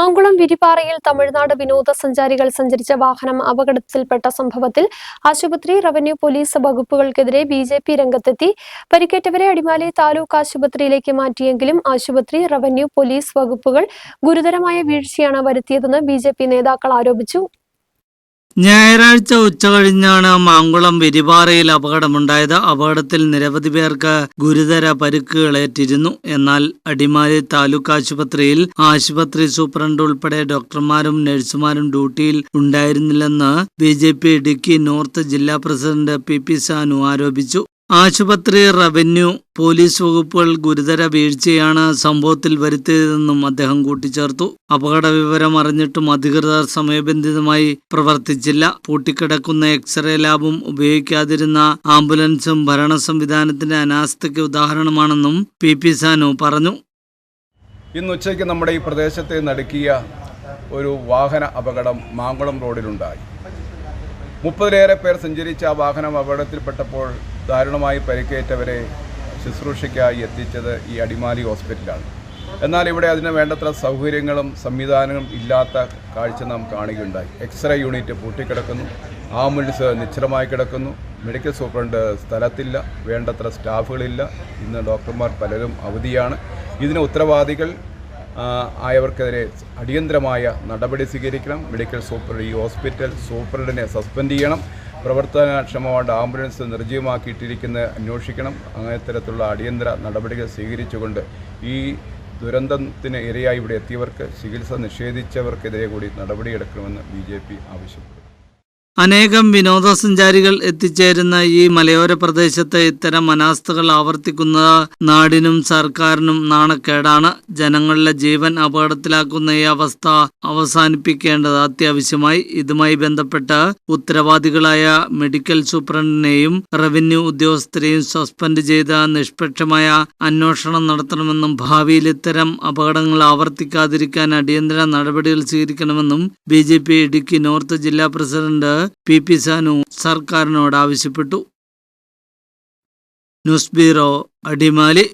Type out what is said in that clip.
മാങ്കുളം വിരിപ്പാറയിൽ തമിഴ്നാട് വിനോദസഞ്ചാരികൾ സഞ്ചരിച്ച വാഹനം അപകടത്തിൽപ്പെട്ട സംഭവത്തിൽ ആശുപത്രി റവന്യൂ പോലീസ് വകുപ്പുകൾക്കെതിരെ ബി ജെ പി രംഗത്തെത്തി. പരിക്കേറ്റവരെ അടിമാലി താലൂക്ക് ആശുപത്രിയിലേക്ക് മാറ്റിയെങ്കിലും ആശുപത്രി റവന്യൂ പോലീസ് വകുപ്പുകൾ ഗുരുതരമായ വീഴ്ചയാണ് വരുത്തിയതെന്ന് ബി നേതാക്കൾ ആരോപിച്ചു. ഞായറാഴ്ച ഉച്ചകഴിഞ്ഞാണ് മാങ്കുളം വിരിപാറയിൽ അപകടമുണ്ടായത്. അപകടത്തിൽ നിരവധി പേർക്ക് ഗുരുതര പരുക്കുകളേറ്റിരുന്നു എന്നാൽ അടിമാലി താലൂക്ക് ആശുപത്രിയിൽ ആശുപത്രി സൂപ്രണ്ട് ഉൾപ്പെടെ ഡോക്ടർമാരും നഴ്സുമാരും ഡ്യൂട്ടിയിൽ ഉണ്ടായിരുന്നില്ലെന്ന് B J P Idukki north ജില്ലാ പ്രസിഡന്റ് പി പി സാനു ആരോപിച്ചു. ആശുപത്രി റവന്യൂ പോലീസ് വകുപ്പുകൾ ഗുരുതര വീഴ്ചയാണ് സംഭവത്തിൽ വരുത്തിയതെന്നും അദ്ദേഹം കൂട്ടിച്ചേർത്തു. അപകട വിവരം അറിഞ്ഞിട്ടും അധികൃതർ സമയബന്ധിതമായി പ്രവർത്തിച്ചില്ല. പൂട്ടിക്കിടക്കുന്ന എക്സ്റേ ലാബും ഉപയോഗിക്കാതിരുന്ന ആംബുലൻസും ഭരണ സംവിധാനത്തിന്റെ അനാസ്ഥയ്ക്ക് ഉദാഹരണമാണെന്നും പി പി സാനു പറഞ്ഞു. ഇന്ന് ഉച്ചയ്ക്ക് നമ്മുടെ ഈ പ്രദേശത്തെ നടുക്കിയ ഒരു വാഹന അപകടം മാങ്കുളം റോഡിലുണ്ടായി. മുപ്പതിലേറെ പേർ സഞ്ചരിച്ച ആ വാഹനം അപകടത്തിൽപ്പെട്ടപ്പോൾ ദാരുണമായി പരിക്കേറ്റവരെ ശുശ്രൂഷയ്ക്കായി എത്തിച്ചത് ഈ അടിമാലി ഹോസ്പിറ്റലാണ്. എന്നാൽ ഇവിടെ അതിന് വേണ്ടത്ര സൗകര്യങ്ങളും സംവിധാനങ്ങളും ഇല്ലാത്ത കാഴ്ച നാം കാണുകയുണ്ടായി. X-ray unit പൂട്ടിക്കിടക്കുന്നു. ആംബുലൻസ് നിശ്ചലമായി കിടക്കുന്നു. മെഡിക്കൽ സൂപ്രണ്ട് സ്ഥലത്തില്ല. വേണ്ടത്ര സ്റ്റാഫുകളില്ല. ഇന്ന് ഡോക്ടർമാർ പലരും അവധിയാണ്. ഇതിന് ഉത്തരവാദികൾ ആയവർക്കെതിരെ അടിയന്തരമായ നടപടി സ്വീകരിക്കണം. മെഡിക്കൽ സൂപ്പർ ഈ ഹോസ്പിറ്റൽ സൂപ്രണ്ടിനെ സസ്പെൻഡ് ചെയ്യണം. പ്രവർത്തനക്ഷമമായിട്ട് ആംബുലൻസ് നിർജീവമാക്കിയിട്ടിരിക്കുന്നത് അന്വേഷിക്കണം. അങ്ങനെ തരത്തിലുള്ള അടിയന്തര നടപടികൾ സ്വീകരിച്ചുകൊണ്ട് ഈ ദുരന്തത്തിന് ഇരയായി ഇവിടെ എത്തിയവർക്ക് ചികിത്സ നിഷേധിച്ചവർക്കെതിരെ കൂടി നടപടിയെടുക്കണമെന്ന് ബി ജെ പി ആവശ്യപ്പെട്ടു. അനേകം വിനോദസഞ്ചാരികൾ എത്തിച്ചേരുന്ന ഈ മലയോര പ്രദേശത്ത് ഇത്തരം അനാസ്ഥകൾ ആവർത്തിക്കുന്ന നാടിനും സർക്കാരിനും നാണക്കേടാണ്. ജനങ്ങളുടെ ജീവൻ അപകടത്തിലാക്കുന്ന ഈ അവസ്ഥ അവസാനിപ്പിക്കേണ്ടത് അത്യാവശ്യമായി. ഇതുമായി ബന്ധപ്പെട്ട് ഉത്തരവാദികളായ മെഡിക്കൽ സൂപ്രണ്ടിനെയും റവന്യൂ ഉദ്യോഗസ്ഥരെയും സസ്പെൻഡ് ചെയ്ത് നിഷ്പക്ഷമായ അന്വേഷണം നടത്തണമെന്നും ഭാവിയിൽ ഇത്തരം അപകടങ്ങൾ ആവർത്തിക്കാതിരിക്കാൻ അടിയന്തര നടപടികൾ സ്വീകരിക്കണമെന്നും ബി ഇടുക്കി നോർത്ത് ജില്ലാ പ്രസിഡന്റ് പി പി സാനു സർക്കാരിനോട് ആവശ്യപ്പെട്ടു ന്യൂസ് ബ്യൂറോ അടിമാലി